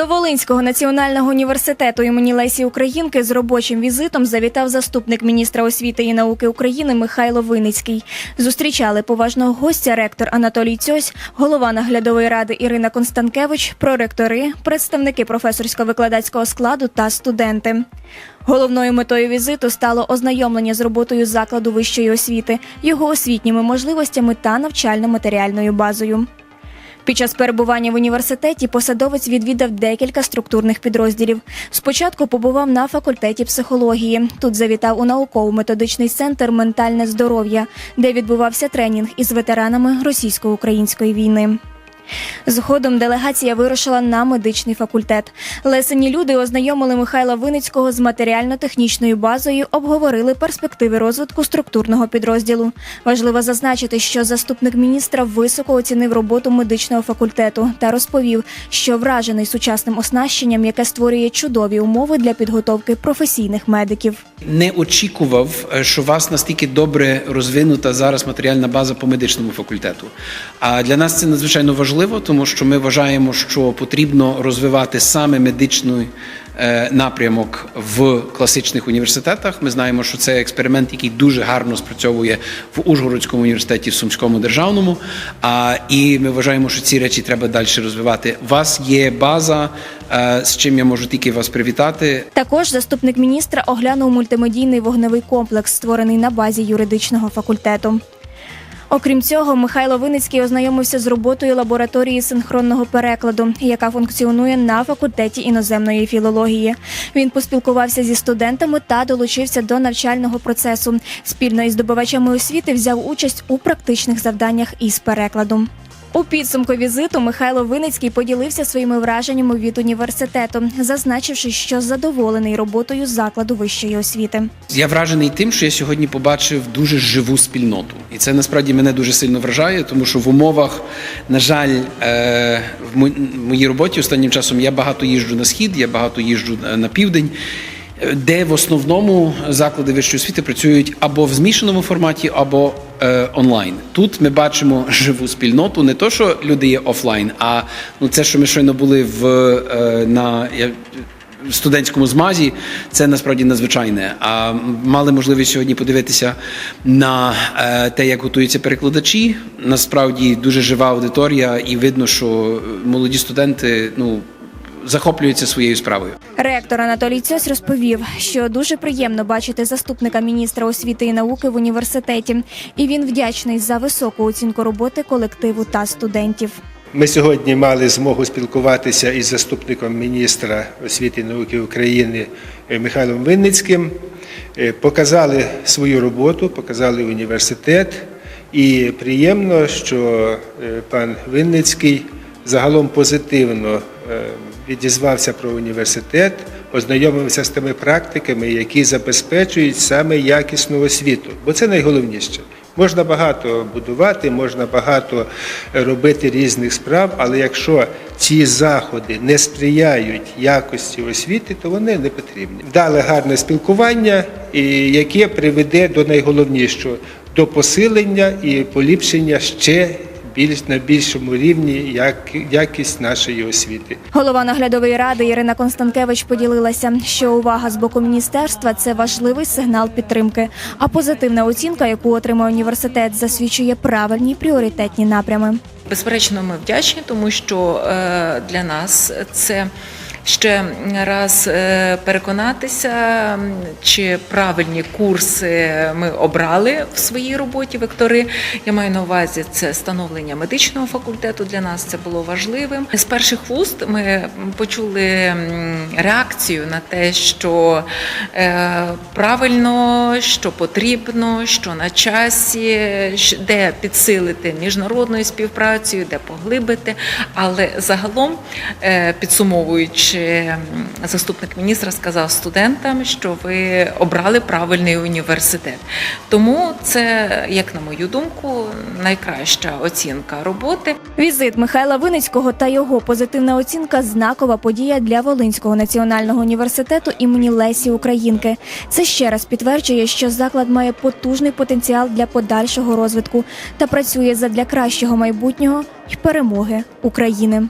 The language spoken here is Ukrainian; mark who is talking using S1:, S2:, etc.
S1: До Волинського національного університету імені Лесі Українки з робочим візитом завітав заступник міністра освіти і науки України Михайло Виницький. Зустрічали поважного гостя ректор Анатолій Цьось, голова наглядової ради Ірина Констанкевич, проректори, представники професорсько-викладацького складу та студенти. Головною метою візиту стало ознайомлення з роботою закладу вищої освіти, його освітніми можливостями та навчально-матеріальною базою. Під час перебування в університеті посадовець відвідав декілька структурних підрозділів. Спочатку побував на факультеті психології. Тут завітав у науково-методичний центр Ментальне здоров'я, де відбувався тренінг із ветеранами російсько-української війни. Згодом делегація вирушила на медичний факультет. Лесені люди ознайомили Михайла Виницького з матеріально-технічною базою, обговорили перспективи розвитку структурного підрозділу. Важливо зазначити, що заступник міністра високо оцінив роботу медичного факультету та розповів, що вражений сучасним оснащенням, яке створює чудові умови для підготовки професійних медиків.
S2: не очікував, е, що у вас настільки добре розвинута зараз матеріальна база по медичному факультету. А для нас це надзвичайно важливо, тому що ми вважаємо, що потрібно розвивати саме медичний е, напрямок в класичних університетах. Ми знаємо, що це експеримент, який дуже гарно спрацьовує в Ужгородському університеті, в Сумському державному. А і ми вважаємо, що ці речі треба далі розвивати. У вас є база, е, з чим я можу тільки вас привітати.
S1: Також заступник міністра оглянув мультимедійний вогневий комплекс, створений на базі юридичного факультету. Окрім цього, Михайло Виницький ознайомився з роботою лабораторії синхронного перекладу, яка функціонує на факультеті іноземної філології. Він поспілкувався зі студентами та долучився до навчального процесу. Спільно із здобувачами освіти взяв участь у практичних завданнях із перекладу. У підсумку візиту Михайло Виницький поділився своїми враженнями від університету, зазначивши, що задоволений роботою закладу вищої освіти.
S2: Я вражений тим, що я сьогодні побачив дуже живу спільноту, і це насправді мене дуже сильно вражає, тому що в умовах, на жаль, е, в моїй роботі останнім часом я багато їжджу на схід, я багато їжджу на південь. е, Де в основному заклади вищої освіти працюють або в змішаному форматі, або е, онлайн. Тут ми бачимо живу спільноту, не то, що люди є офлайн, а ну це, що ми щойно були в е, на я, в студентському змазі це насправді надзвичайне. А мали можливість сьогодні подивитися на е, те, як готуються перекладачі. Насправді дуже жива аудиторія, і видно, що молоді студенти ну захоплюються своєю справою.
S1: Ректор Анатолій Цьось розповів, що дуже приємно бачити заступника міністра освіти і науки в університеті, і він вдячний за високу оцінку роботи колективу та студентів.
S3: Ми сьогодні мали змогу спілкуватися із заступником міністра освіти і науки України е, Михайлом Винницьким. Е, Показали свою роботу, показали університет. І приємно, що е, пан Винницький загалом позитивно відізвався про університет, ознайомився з тими практиками, які забезпечують саме якісну освіту, бо це найголовніше. Можна багато будувати, можна багато робити різних справ, але якщо ці заходи не сприяють якості освіти, то вони не потрібні. Дали гарне спілкування, яке приведе до найголовнішого до посилення і поліпшення ще більш на більшому рівні як якість нашої освіти.
S1: Голова наглядової ради Ірина Констанкевич поділилася, що увага з боку міністерства це важливий сигнал підтримки. А позитивна оцінка, яку отримує університет, засвідчує правильні пріоритетні напрями.
S4: Безперечно, ми вдячні, тому що е, для нас це ще раз е, переконатися, чи правильні курси ми обрали в своїй роботі вектори. Я маю на увазі це становлення медичного факультету. Для нас це було важливим. З перших вуст ми почули реакцію на те, що е, правильно, що потрібно, що на часі, де підсилити міжнародною співпрацею, де поглибити. Але загалом, е, підсумовуючи, м, заступник міністра сказав студентам, що ви обрали правильний університет. Тому це, як на мою думку, найкраща оцінка роботи.
S1: Візит Михайла Виницького та його позитивна оцінка знакова подія для Волинського національного університету імені Лесі Українки. Це ще раз підтверджує, що заклад має потужний потенціал для подальшого розвитку та працює задля кращого майбутнього й перемоги України.